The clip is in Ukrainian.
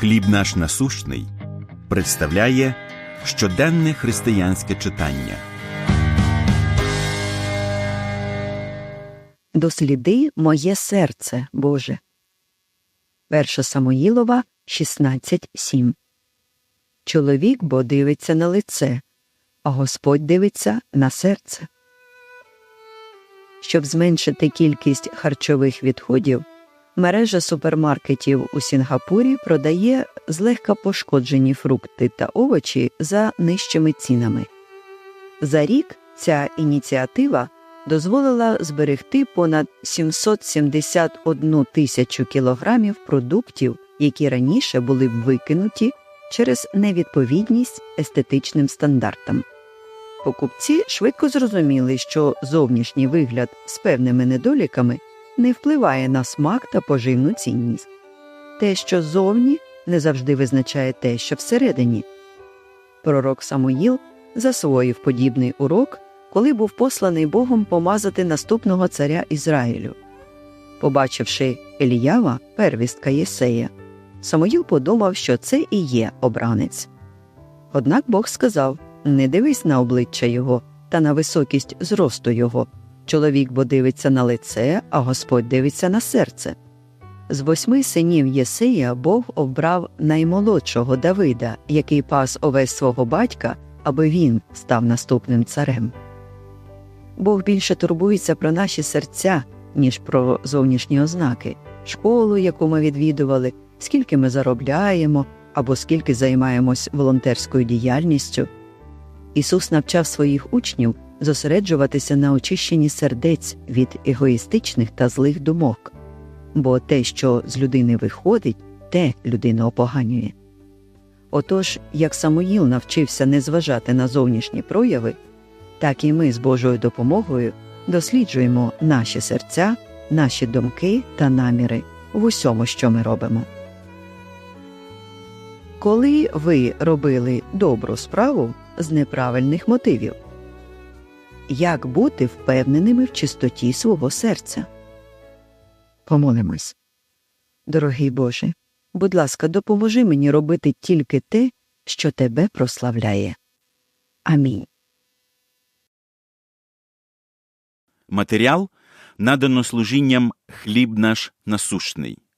Хліб наш насущний представляє щоденне християнське читання. Досліди моє серце, Боже. 1 Самоїлова 16.7 Чоловік бо дивиться на лице, а Господь дивиться на серце. Щоб зменшити кількість харчових відходів, мережа супермаркетів у Сінгапурі продає злегка пошкоджені фрукти та овочі за нижчими цінами. За рік ця ініціатива дозволила зберегти понад 771 тисячу кілограмів продуктів, які раніше були б викинуті через невідповідність естетичним стандартам. Покупці швидко зрозуміли, що зовнішній вигляд з певними недоліками не впливає на смак та поживну цінність. Те, що зовні, не завжди визначає те, що всередині. Пророк Самуїл засвоїв подібний урок, коли був посланий Богом помазати наступного царя Ізраїлю. Побачивши Еліява, первістка Єсея, Самуїл подумав, що це і є обранець. Однак Бог сказав не дивись на обличчя його та на високість зросту його. Чоловік бо дивиться на лице, а Господь дивиться на серце. З восьми синів Єсея Бог обрав наймолодшого Давида, який пас овець свого батька, аби він став наступним царем. Бог більше турбується про наші серця, ніж про зовнішні ознаки, школу, яку ми відвідували, скільки ми заробляємо або скільки займаємось волонтерською діяльністю. Ісус навчав своїх учнів зосереджуватися на очищенні сердець від егоїстичних та злих думок, бо те, що з людини виходить, те людину опоганює. Отож, як Самуїл навчився не зважати на зовнішні прояви, так і ми з Божою допомогою досліджуємо наші серця, наші думки та наміри в усьому, що ми робимо. Коли ви робили добру справу з неправильних мотивів, як бути впевненими в чистоті свого серця? Помолимось. Дорогий Боже, будь ласка, допоможи мені робити тільки те, що тебе прославляє. Амінь. Матеріал надано служінням хліб наш насущний.